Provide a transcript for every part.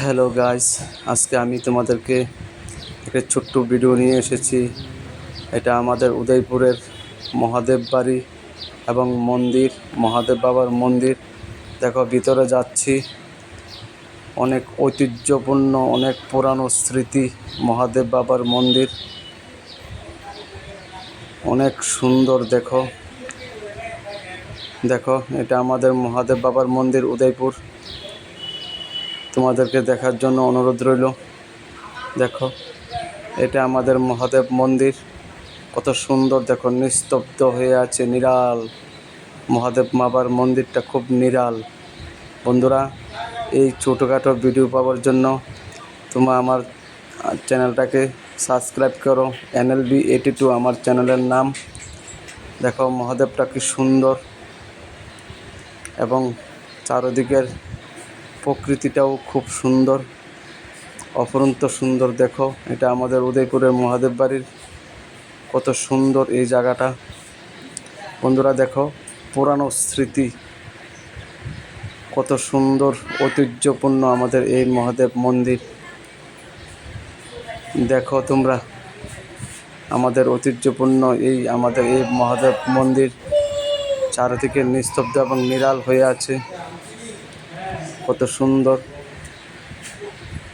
Hello guys আজকে আমি তোমাদেরকে একটা ছোট্ট ভিডিও নিয়ে এসেছি। এটা আমাদের উদয়পুরের মহাদেব বাড়ি এবং মন্দির, মহাদেব বাবার মন্দির। দেখো, ভিতরে যাচ্ছি। অনেক ঐতিহ্যপূর্ণ, অনেক পুরানো স্মৃতি মহাদেব বাবার মন্দির। অনেক সুন্দর, দেখো। দেখো, এটা আমাদের মহাদেব বাবার মন্দির, উদয়পুর। তোমাদেরকে দেখার জন্য অনুরোধ রইল। দেখো, এটা আমাদের মহাদেব মন্দির। কত সুন্দর, দেখো, নিস্তব্ধ হয়ে আছে, নিরাল। মহাদেব বাবার মন্দিরটা খুব নিরাল। বন্ধুরা, এই ছোটোখাটো ভিডিও পাওয়ার জন্য তোমরা আমার চ্যানেলটাকে সাবস্ক্রাইব করো। এনএলবি এইটি টু আমার চ্যানেলের নাম। দেখো, মহাদেবটা কি সুন্দর। এবং চারদিকের প্রকৃতিটাও খুব সুন্দর অপরন্ত সুন্দর। দেখো, এটা আমাদের উদয়পুরের মহাদেব বাড়ির। কত সুন্দর এই জায়গাটা। বন্ধুরা, দেখো, পুরানো স্মৃতি। কত সুন্দর, ঐতিহ্যপূর্ণ আমাদের এই মহাদেব মন্দির। দেখো তোমরা, আমাদের ঐতিহ্যপূর্ণ এই আমাদের এই মহাদেব মন্দির। চারিদিকে নিস্তব্ধ এবং নিরাল হয়ে আছে। কত সুন্দর।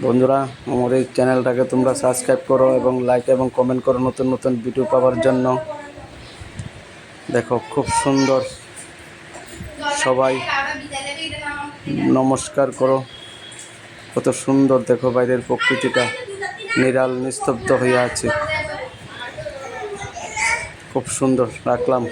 বন্ধুরা, আমার এই চ্যানেলটাকে তোমরা সাবস্ক্রাইব করো এবং লাইক এবং কমেন্ট করো নতুন নতুন ভিডিও পাওয়ার জন্য। দেখো, খুব সুন্দর। সবাই নমস্কার করো। কত সুন্দর দেখো বাইরের প্রকৃতিটা। নিরাল, নিস্তব্ধ হয়ে আছে। খুব সুন্দর, রাখলাম।